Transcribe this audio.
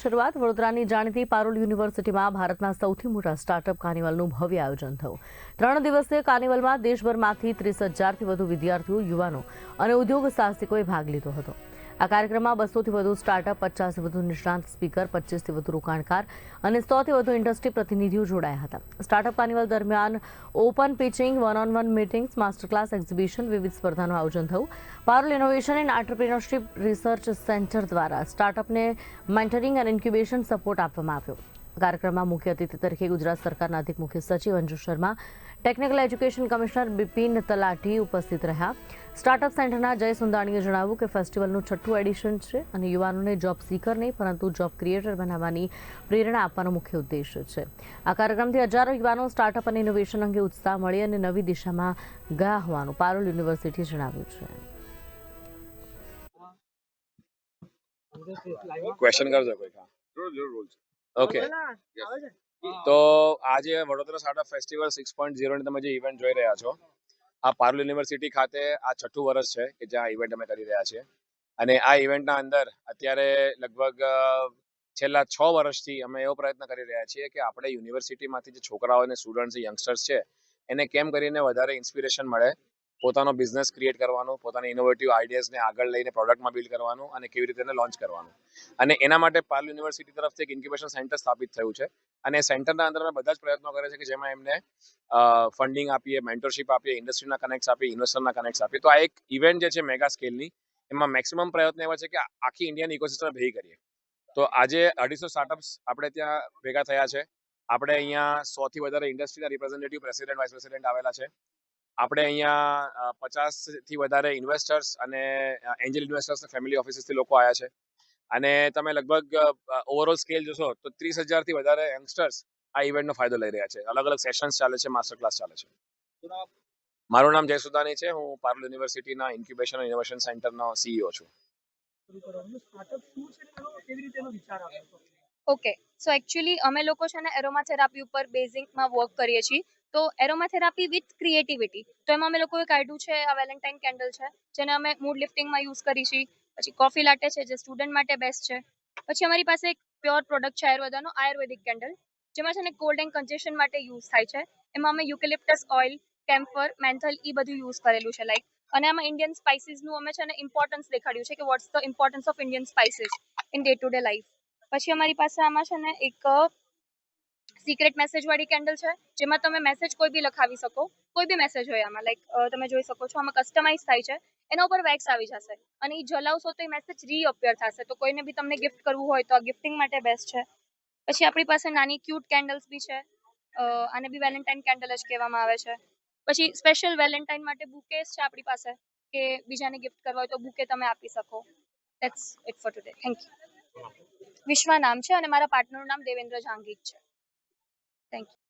શરૂઆત વડોદરાની જાણીતી પારોલ યુનિવર્સિટીમાં ભારતના સૌથી મોટા સ્ટાર્ટઅપ કાર્નિવલનું ભવ્ય આયોજન થયું. ત્રણ દિવસીય કાર્નિવલમાં દેશભરમાંથી ત્રીસ હજારથી વધુ વિદ્યાર્થીઓ, યુવાનો અને ઉદ્યોગ સાહસિકોએ ભાગ લીધો હતો. આ કાર્યક્રમમાં બસોથી વધુ સ્ટાર્ટઅપ પચાસથી વધુ નિષ્ણાંત સ્પીકર પચીસથી વધુ રોકાણકાર અને સોથી વધુ ઇન્ડસ્ટ્રી પ્રતિનિધિઓ જોડાયા હતા. સ્ટાર્ટઅપ કાર્નિવલ દરમિયાન open pitching one on one meetings master class exhibition વિવિધ સ્પર્ધાનું આયોજન થયું. Parul innovation and entrepreneurship research centre દ્વારા સ્ટાર્ટઅપને મેન્ટરિંગ અને ઇન્ક્યુબેશન સપોર્ટ આપવામાં આવ્યો. કાર્યક્રમમાં મુખ્ય અતિથિ તરીકે ગુજરાત સરકારના અધિક મુખ્ય સચિવ Anju Sharma technical education commissioner Bipin Talati ઉપસ્થિત રહ્યા. સ્ટાર્ટઅપ સેન્ટરના જય સુંદાણીએ જણાવ્યું કે ફેસ્ટિવલનું છઠ્ઠું એડિશન છે અને યુવાનોને જોબ સીકર નહીં પરંતુ જોબ ક્રિએટર બનાવવાની પ્રેરણા આપવાનો મુખ્ય ઉદ્દેશ છે. આ કાર્યક્રમથી હજારો યુવાનો સ્ટાર્ટઅપ અને ઇનોવેશન અંગે ઉત્સાહ મળી અને નવી દિશામાં ગયા હોવાનું પારુલ યુનિવર્સિટીએ જણાવ્યું છે. ક્વેશ્ચન કરજો કોઈ જરૂર જરૂર બોલજો ઓકે તો આજે Vadodara startup festival six point ઝીરોની તમે જે ઇવેન્ટ જોઈ રહ્યા છો આ પારુલ યુનિવર્સિટી ખાતે આ છઠ્ઠું વર્ષ છે કે જ્યાં ઇવેન્ટ અમે કરી રહ્યા છીએ. અને આ ઇવેન્ટના અંદર અત્યારે લગભગ અ, છેલ્લા છ વર્ષથી અમે એવો પ્રયત્ન કરી રહ્યા છીએ કે આપણે યુનિવર્સિટીમાંથી જે છોકરાઓ અને સ્ટુડન્ટ્સ યંગસ્ટર્સ છે એને કેમ કરીને વધારે ઇન્સ્પિરેશન મળે? પોતાનો બિઝનેસ ક્રિએટ કરવાનો, પોતાની ઇનોવેટિવ આઈડિયાઝને આગળ લઈને પ્રોડક્ટમાં બિલ્ડ કરવાનું અને કેવી રીતે લોન્ચ કરવાનું. અને એના માટે પાલ યુનિવર્સિટી તરફથી એક ઇન્ક્યુબેશન સેન્ટર સ્થાપિત થયું છે. અને સેન્ટરના અંદર બધા જ પ્રયત્નો કરે છે કે જેમાં એમને ફંડિંગ આપીએ મેન્ટરશિપ આપીએ ઇન્ડસ્ટ્રીના કનેક્ટ આપીએ ઇન્વેસ્ટરના કનેક્ટ આપીએ. તો આ એક ઇવેન્ટ જે છે મેગા સ્કેલની એમાં મેક્સિમમ પ્રયત્ન એવા છે કે આખી ઇન્ડિયન ઇકોસિસ્ટમ ભેગી કરીએ. તો આજે અઢીસો સ્ટાર્ટઅપ્સ આપણે ત્યાં ભેગા થયા છે. આપણે અહીંયા સોથી વધારે ઇન્ડસ્ટ્રીના રિપ્રેઝેન્ટેટિવ પ્રેસિડેન્ટ વાઇસ પ્રેસિડેન્ટ આવેલા છે. આપણે અહીંયા પચાસથી વધારે ઇન્વેસ્ટર્સ અને એન્જલ ઇન્વેસ્ટર્સ ફેમિલી ઓફિસીસથી લોકો આવ્યા છે. અને તમે લગભગ ઓવરઓલ સ્કેલ જોશો તો ત્રીસ હજારથી વધારે યંગસ્ટર્સ આ ઇવેન્ટનો ફાયદો લઈ રહ્યા છે. અલગ અલગ સેશન્સ ચાલે છે માસ્ટર ક્લાસ ચાલે છે. મારું નામ જયસુદાની છે. હું પારુલ યુનિવર્સિટીના ઇન્ક્યુબેશન અને ઇનોવેશન સેન્ટરનો સીઈઓ છું. ઓકે સો એકચ્યુઅલી અમે લોકો છે ને એરોમા થેરાપી ઉપર બેઝિંગમાં વર્ક કરીએ છીએ. તો એરોમાથેરાપી વિથ ક્રિએટિવિટી. તો એમાં અમે લોકોએ કાઢ્યું છે, આ વેલેન્ટાઇન કેન્ડલ છે, જેને અમે મૂડ લિફ્ટિંગમાં યુઝ કરી છીએ પછી કોફી લાટે છે, જે સ્ટુડન્ટ માટે બેસ્ટ છે. પછી અમારી પાસે એક પ્યોર પ્રોડક્ટ છે આયુર્વેદાનો, આયુર્વેદિક કેન્ડલ, જેમાં છે ને કોલ્ડ એન્ડ કન્જેશન માટે યુઝ થાય છે. એમાં અમે યુકેલિપ્ટસ ઓઇલ, કેમ્ફર, મેન્થલ એ બધું યુઝ કરેલું છે, લાઈક. અને આમાં ઇન્ડિયન સ્પાઇસીસનું અમે છે ને ઇમ્પોર્ટન્સ દેખાડ્યું છે કે what's the importance of Indian spices in day to day life. પછી અમારી પાસે આમાં છે ને એક સિક્રેટ મેસેજ વાળી કેન્ડલ છે જેમાં તમે મેસેજ કોઈ બી લખાવી શકો કોઈ બી મેસેજ હોય આમાં લાઈક તમે જોઈ શકો છો આમાં કસ્ટમાઇઝ થાય છે એના ઉપર વેક્સ આવી જશે અને એ જલાવશો તો એ મેસેજ રીઅપિયર થશે તો કોઈને બી તમને ગિફ્ટ કરવું હોય તો આ ગિફ્ટિંગ માટે બેસ્ટ છે. પછી આપણી પાસે નાની ક્યુટ કેન્ડલ્સ બી છે અ, આને બી વેલેન્ટાઇન કેન્ડલ જ કહેવામાં આવે છે. પછી સ્પેશિયલ વેલેન્ટાઇન માટે બુકેસ છે આપણી પાસે કે બીજાને ગિફ્ટ કરવા હોય તો બુકે તમે આપી શકો. That's it for today thank you વિશ્વા નામ છે અને મારા પાર્ટનરનું નામ દેવેન્દ્ર જાંગીત છે. Thank you